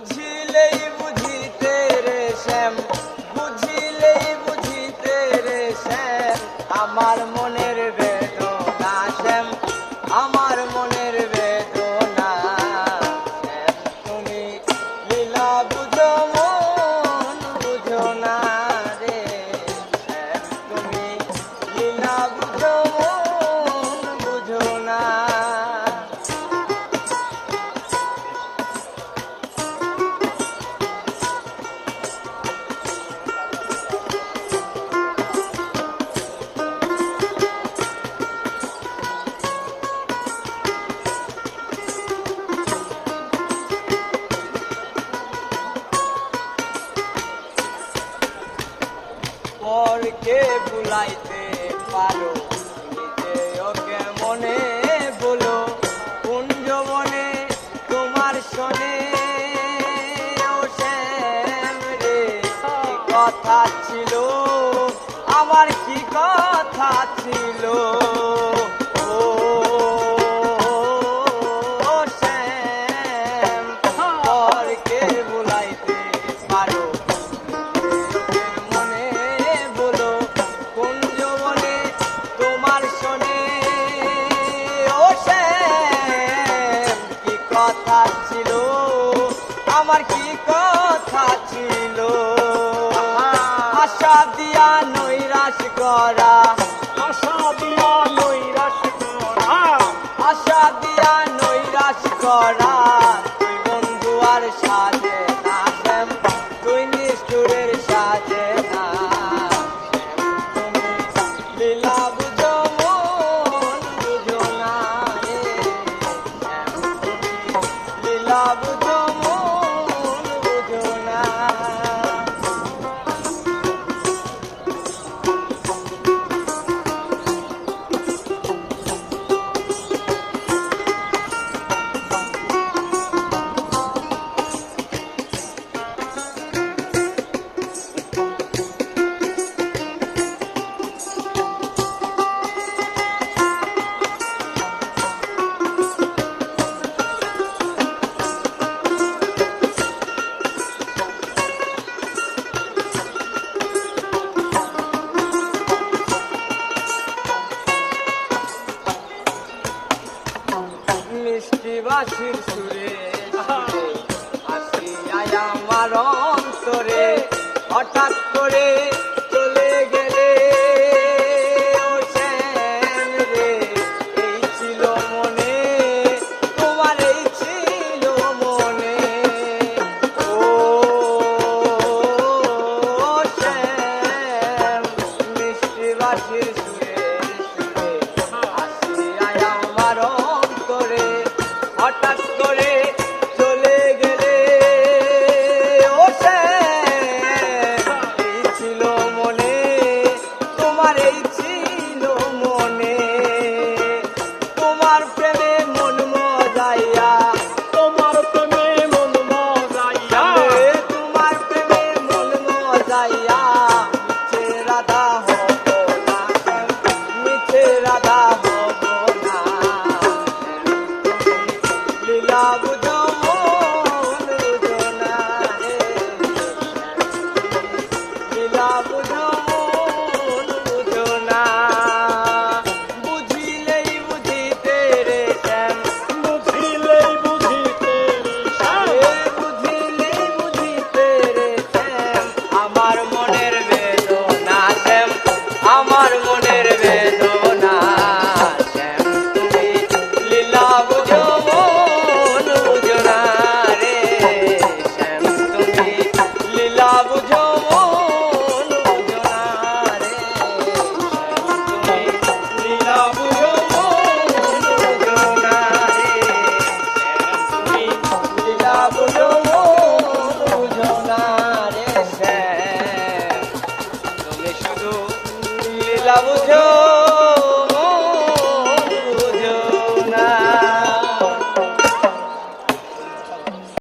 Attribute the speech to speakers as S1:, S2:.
S1: 亲。কে বুলাইতে পারো। ওকে মনে বলো, কুঞ্জ মনে তোমার শোনে। রে কথা ছিল? আমার কি কথা ছিল? ছিল আমার কি কথা ছিল? আশা দিয়া নৈরাশ করা মিষ্টি বাসির সুরে আসিয়াই আমার অন্তরে, হঠাৎ করে চলে গেলে। রে, এই ছিল মনে, তোমার এই ছিল মনে। ও মিষ্টি বাসির সুরে। লাইয়া মিছে রাধা হব না মিছে রাধা হব না লীলা લાવું છું.